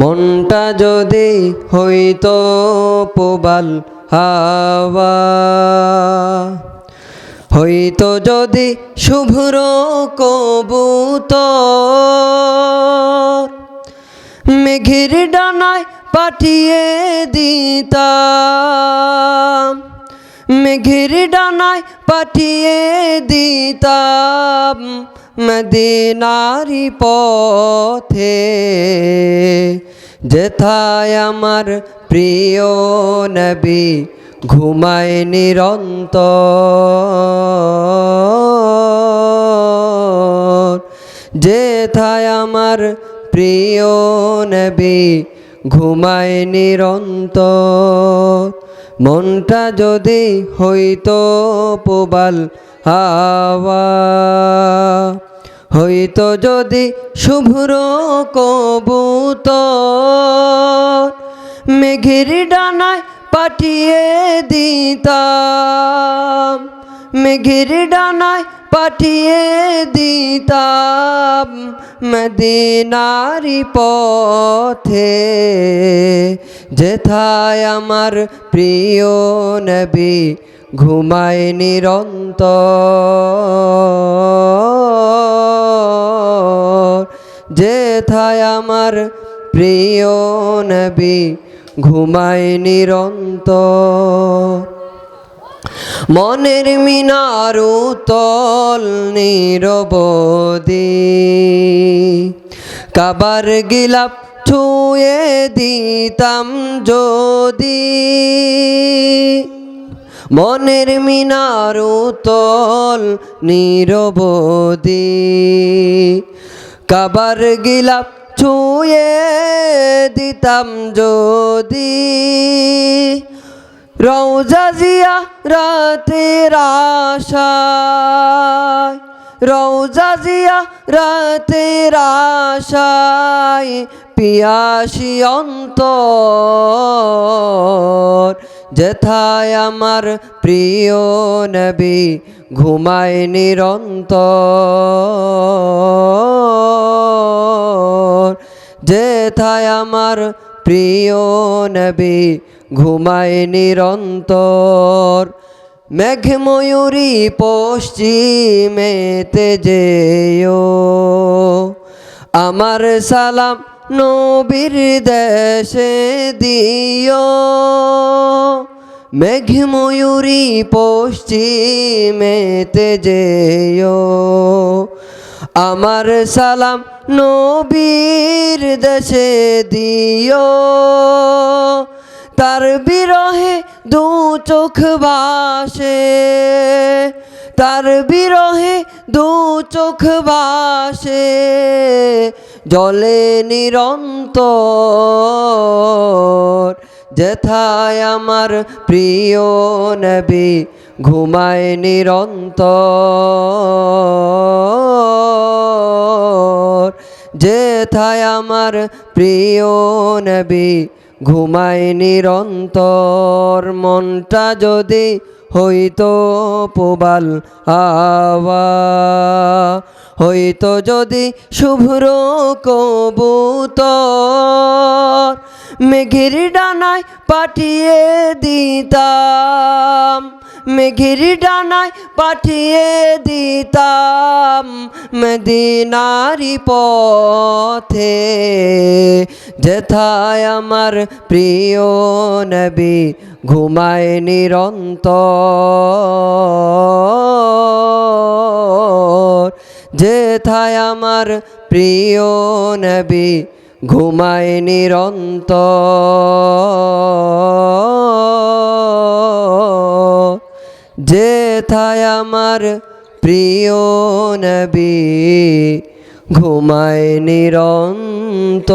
মনটা যদি হইতো পোবাল হাওয়া, হইতো যদি শুভ্র কবুতর, মেঘের ডানায় পাঠিয়ে দিতাম, মেঘের ডানায় পাঠিয়ে দিতাম, মদিনারি পথে যেথায় আমার প্রিয় নবী ঘুমায় নিরন্তর। যেথায় আমার প্রিয় নবী ঘুমায় নিরন্তর। মনটা যদি হইতো পোবাল হাওয়া হইতো যদি শুভ্র কবুতর মেঘের ডানায় পাঠিয়ে দিতাম, মেঘের ডানায় পাঠিয়ে দিতাম মদিনারি পথে। যেথায় আমার প্রিয় নবী ঘুমায় নিরন্তর। যেথায় আমার প্রিয় নবী ঘুমায় নিরন্তর। মনের মিনারু তল নিরবদি। কাবার গিলাপ ছুঁয়ে দিতাম যদি। মনের মিনারু তল নিরবদি। কাবার গিলাপ ছুঁয়ে দিতাম যদি। রৌজা জিয়া রাতের আশায় রৌজা জিয়া রাতের আশায়, পিয়াসি অন্তর, যেথায় আমার প্রিয় নবী ঘুমায় নিরন্তর। যেথায় আমার প্রিয় নবী, ঘুমায় নিরন্তর। মেঘ ময়ূরী পশ্চিমেতে যেও আমার সালাম নবীর দেশে দিও মেঘ ময়ূরী পশ্চিমেতে যেও আমার সালাম নবীর দেশে দিও তার বিরহে দু চোখ বাসে। তার বিরহে দু চোখ বাসে। জলে নিরন্তর যেথায় আমার প্রিয় নবী ঘুমায় নিরন্তর। যেথায় আমার প্রিয় নবী ঘুমায় নিরন্তর, মনটা যদি হইতো পোবাল হাওয়া, হইতো যদি শুভ্র কবুতর, মেঘের ডানায় পাঠিয়ে দিতাম। মেঘের ডানায় পাঠিয়ে দিতাম মদিনারি পথে। যেথায় আমার প্রিয় নবী ঘুমায় নিরন্তর। যেথায় আমার প্রিয় নবী ঘুমায় নিরন্তর। যেথায় আমার প্রিয় নবী ঘুমায় নিরন্তর।